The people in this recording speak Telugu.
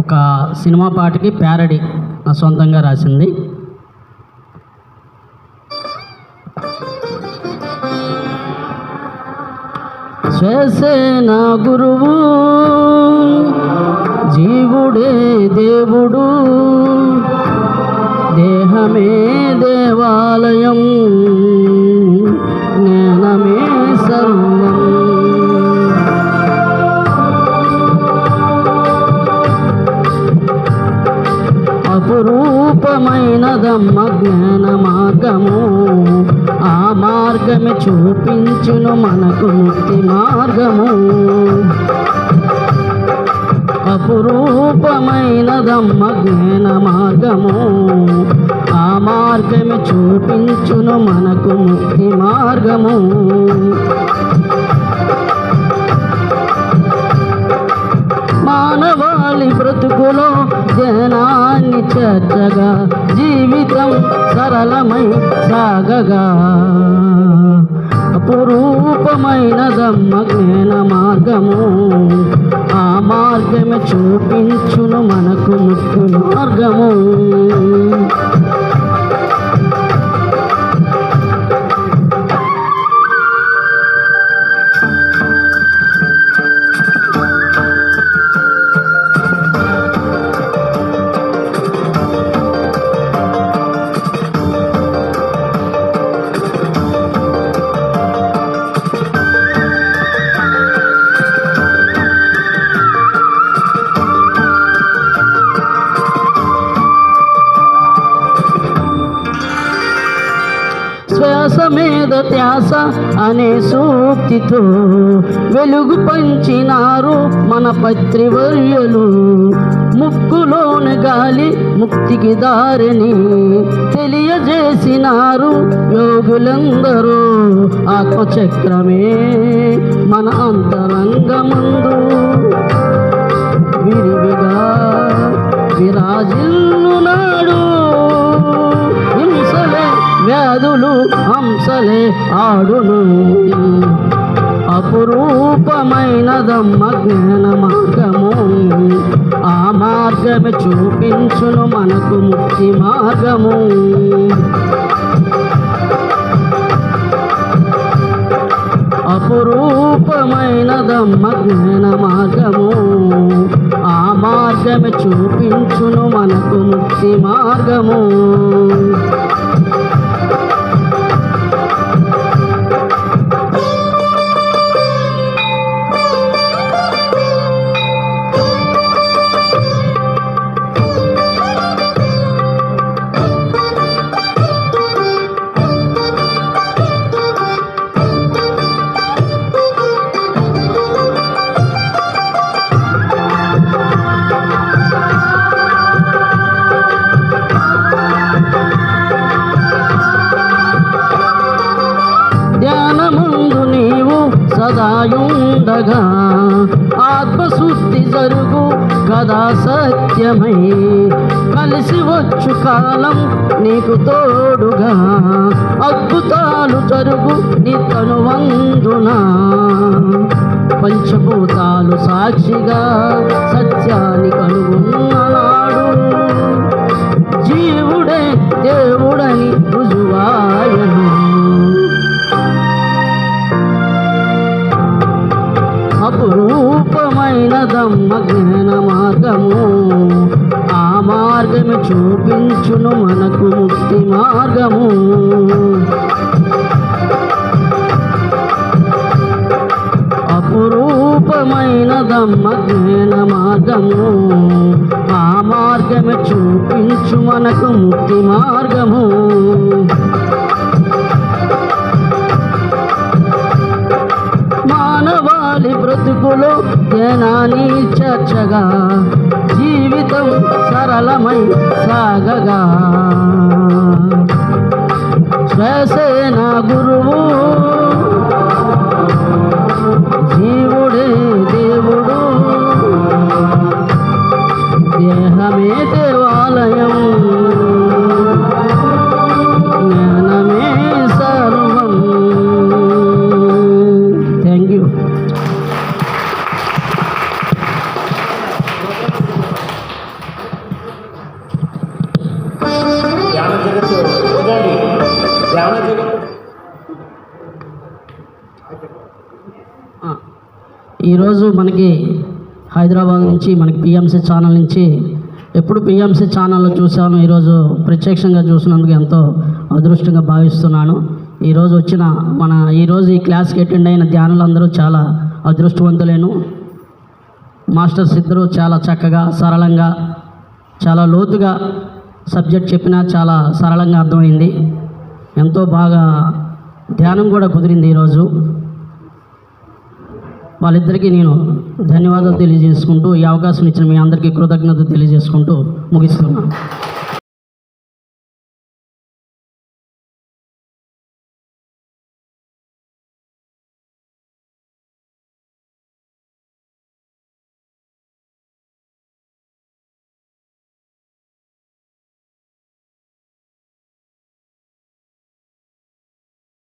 ఒక సినిమా పాటకి ప్యారడీ నా సొంతంగా రాసింది. శ్వాసే నా గురువు జీవుడే దేవుడు దేహమే దేవాలయం. అపురూపమైనదమ్మ జ్ఞాన మార్గము ఆ మార్గమే చూపించును మనకు ముక్తి మార్గము. అపురూపమైనదమ్మ జ్ఞాన మార్గము ఆ మార్గమే చూపించును మనకు ముక్తి మార్గము. చర్చగా జీవితం సరళమై సాగగా. అపురూపమైనదమ్మ జ్ఞాన మార్గము. ఆ మార్గమే చూపించును మనకు ముక్తి మార్గము. ప్రయాస మీద త్యాస అనే సూక్తితో వెలుగు పంచినారు మన పత్రివర్యులు. ముక్కులోని గాలి ముక్తికి దారిని తెలియజేసినారు యోగులందరూ. ఆత్మచక్రమే మన అంతరంగమందు. విరివిగా విరాజిల్లునాడు హింసలే వ్యాధులు హంసలే ఆడును. అపురూపమైనదమ్మ జ్ఞాన మార్గము ఆ మార్గమే చూపించును మనకు ముక్తి మార్గము. అపురూపమైనదమ్మ జ్ఞాన మార్గము ఆ మార్గమే చూపించును మనకు ముక్తి మార్గము. సదాయుండగా ఆత్మశుద్ధి జరుగు కదా సత్యమై. కలిసి వచ్చు కాలం నీకు తోడుగా అద్భుతాలు జరుగు నీ తనువందునా పంచభూతాలు సాక్షిగా సత్యాన్ని కనుగొన్ననాడు జీవుడే దేవుడు అపురూపమైనదమ్మ జ్ఞాన మార్గము ఆ మార్గము చూపించును మనకు ముక్తి మార్గము. అపురూపమైనదమ్మ జ్ఞాన మార్గము ఆ మార్గము చూపించు మనకు ముక్తి మార్గము. మానవాళి బ్రతుకులో జ్ఞానాన్ని చర్చగా? జీవితం సరళమై సాగగా? శ్వాసే నా గురువు. జీవుడే దేవుడు. దేహమే దేవాలయం. ఈరోజు మనకి హైదరాబాద్ నుంచి మనకి పిఎంసీ ఛానల్ నుంచి ఎప్పుడు పిఎంసీ ఛానల్లో చూసాను ఈరోజు ప్రత్యక్షంగా చూసినందుకు ఎంతో అదృష్టంగా భావిస్తున్నాను. ఈరోజు వచ్చిన మన ఈరోజు ఈ క్లాస్కి అటెండ్ అయిన ధ్యానులందరూ చాలా అదృష్టవంతులేను. మాస్టర్స్ ఇద్దరు చాలా చక్కగా సరళంగా చాలా లోతుగా సబ్జెక్ట్ చెప్పినా చాలా సరళంగా అర్థమైంది. ఎంతో బాగా ధ్యానం కూడా కుదిరింది ఈరోజు. వాళ్ళిద్దరికీ నేను ధన్యవాదాలు తెలియజేసుకుంటూ ఈ అవకాశం ఇచ్చిన మీ అందరికీ కృతజ్ఞత తెలియజేసుకుంటూ ముగిస్తున్నాను.